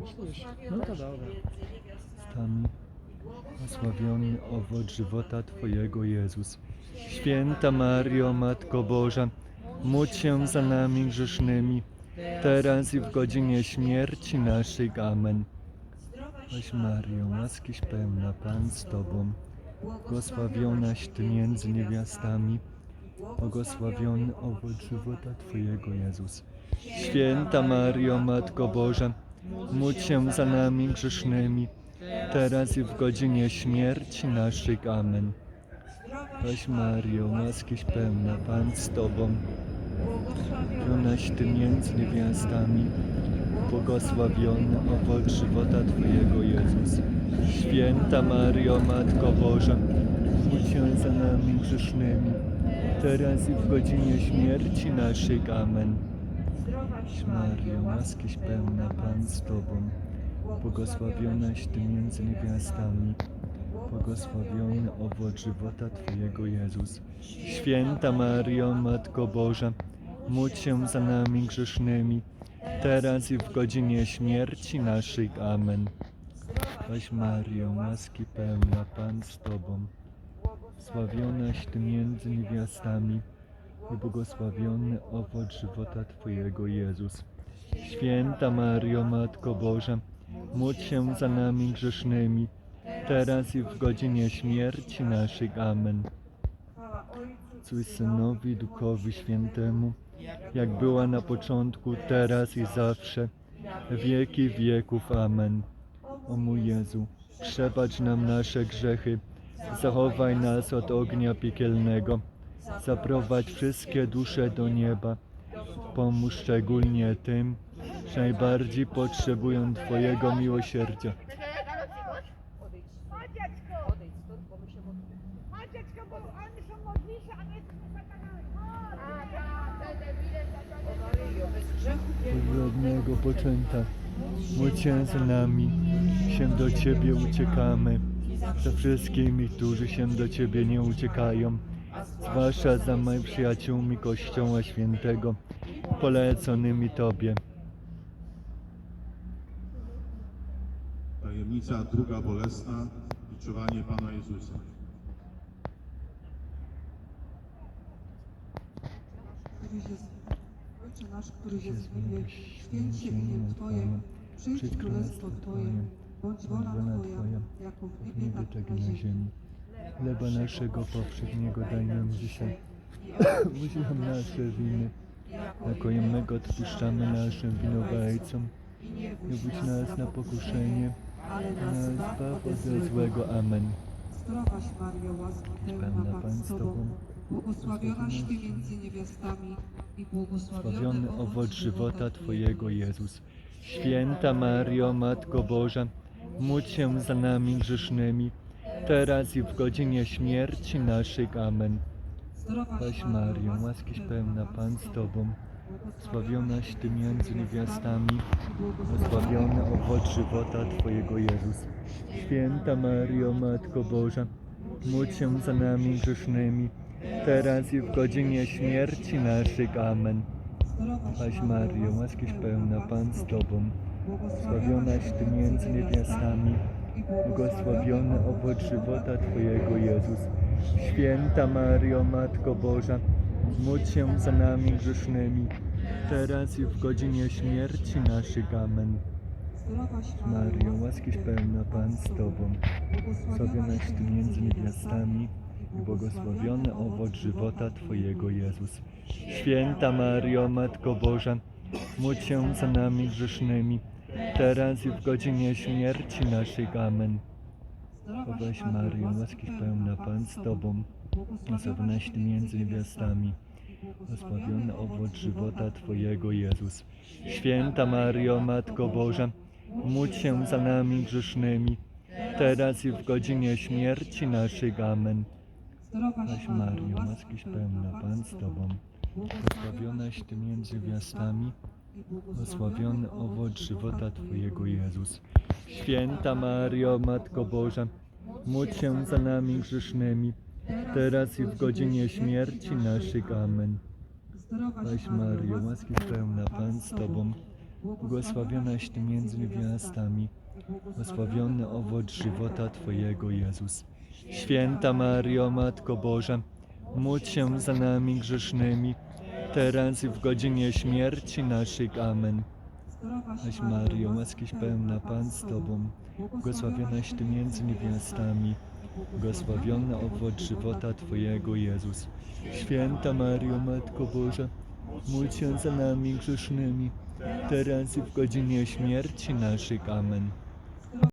Myślisz? No to dobra. Tam osławiony owoc żywota Twojego Jezus. Święta Mario, Matko Boża, módl się za nami grzesznymi, teraz i w godzinie śmierci naszej. Amen. Weź Mario, łaskiś pełna, Pan z Tobą, błogosławionaś Ty między niewiastami, błogosławiony owoc żywota Twojego Jezus. Święta Mario, Matko Boża, módl się za nami grzesznymi, teraz i w godzinie śmierci naszej. Amen. Weź Mario, łaskiś pełna, Pan z Tobą, błogosławionaś Ty między niewiastami, błogosławiony owoc żywota Twojego Jezus. Święta Mario, Matko Boża, módl się za nami grzesznymi, teraz i w godzinie śmierci naszej. Amen. Weź Mario, łaskiś pełna, Pan z Tobą, błogosławionaś Ty między niewiastami, błogosławiony owoc żywota Twojego Jezus. Święta Mario, Matko Boża, módl się za nami grzesznymi, teraz i w godzinie śmierci naszej. Amen. Weź Mario, łaski pełna, Pan z Tobą, sławionaś Ty między niewiastami i błogosławiony owoc żywota Twojego Jezus. Święta Mario, Matko Boża, módl się za nami grzesznymi, teraz i w godzinie śmierci naszej. Amen. Cóż Synowi, Duchowi Świętemu, jak była na początku, teraz i zawsze, wieki wieków. Amen. O mój Jezu, przebacz nam nasze grzechy, zachowaj nas od ognia piekielnego, zaprowadź wszystkie dusze do nieba, pomóż szczególnie tym, że najbardziej potrzebują Twojego miłosierdzia. Rodnego poczęta, się za nami, się do Ciebie uciekamy, za wszystkimi, którzy się do Ciebie nie uciekają, zwłaszcza za moimi przyjaciółmi Kościoła Świętego, poleconymi Tobie. Tajemnica druga bolesna, biczowanie Pana Jezusa. któryś jest Ojcze nasz, któryś jest w niebie, święć się imię Twoje, przyjdź królestwo Twoje, bądź wola Twoja, jako w niebie, tak na ziemi. Chleba naszego powszedniego daj nam dzisiaj. Nam nasze winy, jako my odpuszczamy naszym winowajcom. Nie budź nas na pokuszenie, Ale nas zbaw od złego. Amen. Zdrowaś Mario, łaski pełna Pan z Tobą, błogosławionaś Ty między niewiastami i błogosławiony Sławiony owoc żywota Twojego Jezus. Święta Mario, Matko Boża, módl się za nami grzesznymi, teraz i w godzinie śmierci naszej. Amen. Weź Mario, łaskiś pełna, Pan z Tobą, sławionaś Ty między niewiastami, błogosławiony owoc żywota Twojego Jezus. Święta Mario, Matko Boża, módl się za nami grzesznymi, teraz i w godzinie śmierci naszej. Amen. Weź Mario, łaskiś pełna, Pan z Tobą, sławionaś Ty między niewiastami, błogosławiony owoc żywota Twojego Jezus. Święta Mario, Matko Boża, módl się za nami grzesznymi, teraz i w godzinie śmierci naszej. Amen. Mario, łaskiś pełna, Pan z Tobą, sławionaś Ty między niewiastami i błogosławiony owoc żywota Twojego Jezus. Święta Mario, Matko Boża, módl się za nami grzesznymi, teraz i w godzinie śmierci naszej. Amen. Weź Mario, łaskiś pełna, Pan z Tobą, sławionaś Ty między niewiastami, błogosławiony owoc żywota Twojego Jezus. Święta Mario, Matko Boża, módl się za nami grzesznymi, teraz i w godzinie śmierci naszej. Amen. Weź Mario, łaskiś pełna, Pan z Tobą, błogosławionaś Ty między niewiastami, błogosławiony owoc żywota Twojego Jezus. Święta Mario, Matko Boża, módl się za nami grzesznymi, teraz i w godzinie śmierci naszej. Amen. Weź Mario, łaskiś pełna, Pan z Tobą, błogosławionaś Ty między niewiastami, błogosławiony owoc żywota Twojego Jezus. Święta Mario, Matko Boża, módl się za nami grzesznymi, teraz i w godzinie śmierci naszej. Amen. Weź Mario, łaskiś pełna Pan z Tobą, błogosławionaś Ty między niewiastami, błogosławiony owoc żywota Twojego Jezus. Święta Mario, Matko Boża, módl się za nami grzesznymi, teraz i w godzinie śmierci naszej. Amen.